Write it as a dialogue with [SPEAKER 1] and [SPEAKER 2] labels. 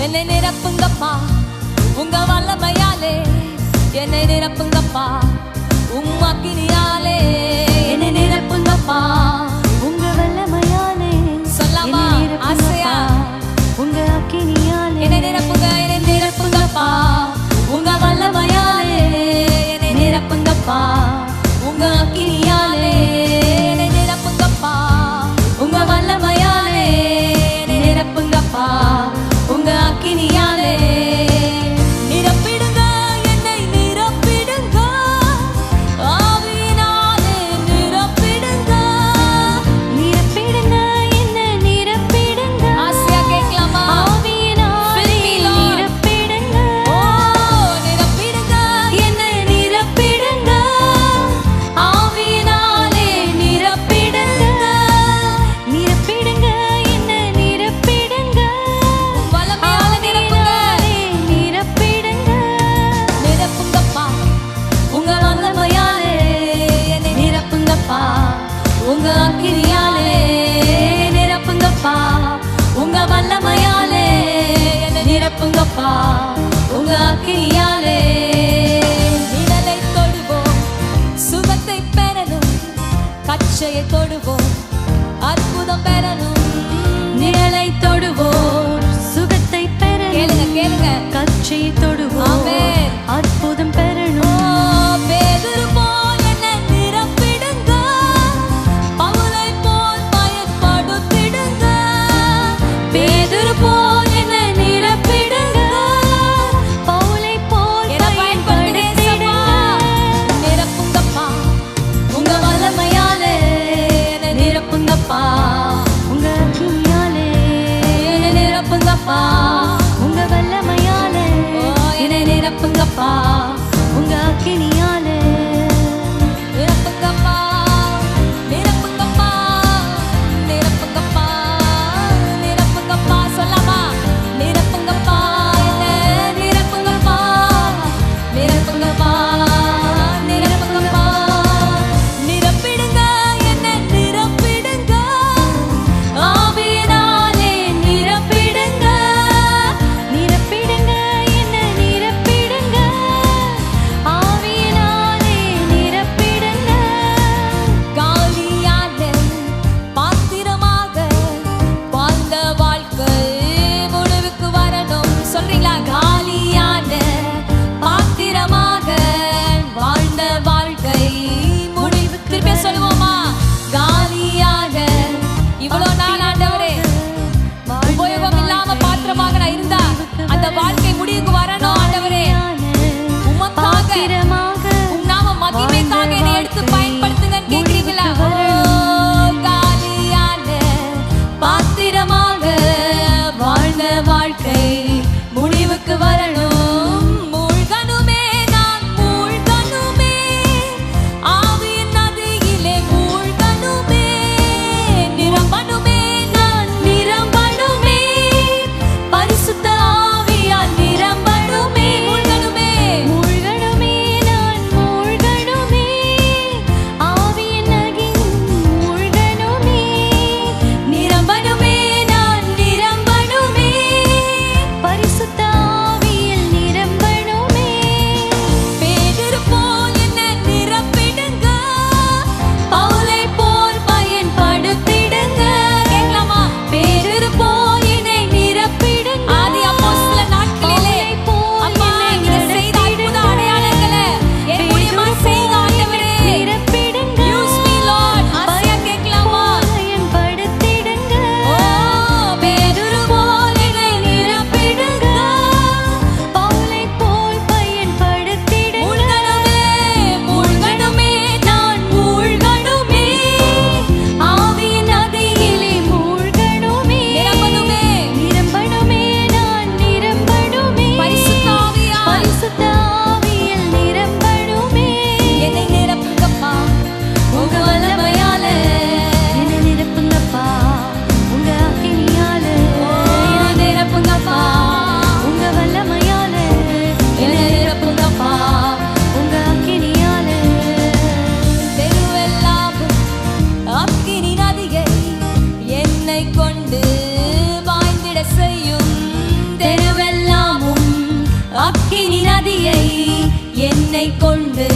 [SPEAKER 1] என்னை நிரப்புங்கப்பா உங்க வல்லமையாலே. என்னை நிரப்புங்கப்பா
[SPEAKER 2] உம் அக்கினியாலே.
[SPEAKER 1] ஆசையை தொடுவோம். அற்புதம் பெறணும்.
[SPEAKER 2] நிழலை தொடுவோம். சுகத்தை பெற
[SPEAKER 1] கேளுங்க கேளுங்க.
[SPEAKER 2] கட்சியை தொடுவோம்.
[SPEAKER 1] வாழ்ந்து
[SPEAKER 2] வாழ்ந்திட செய்யும்
[SPEAKER 1] தெருவெல்லாமும் அக்கினி நதியை
[SPEAKER 2] என்னை கொண்டு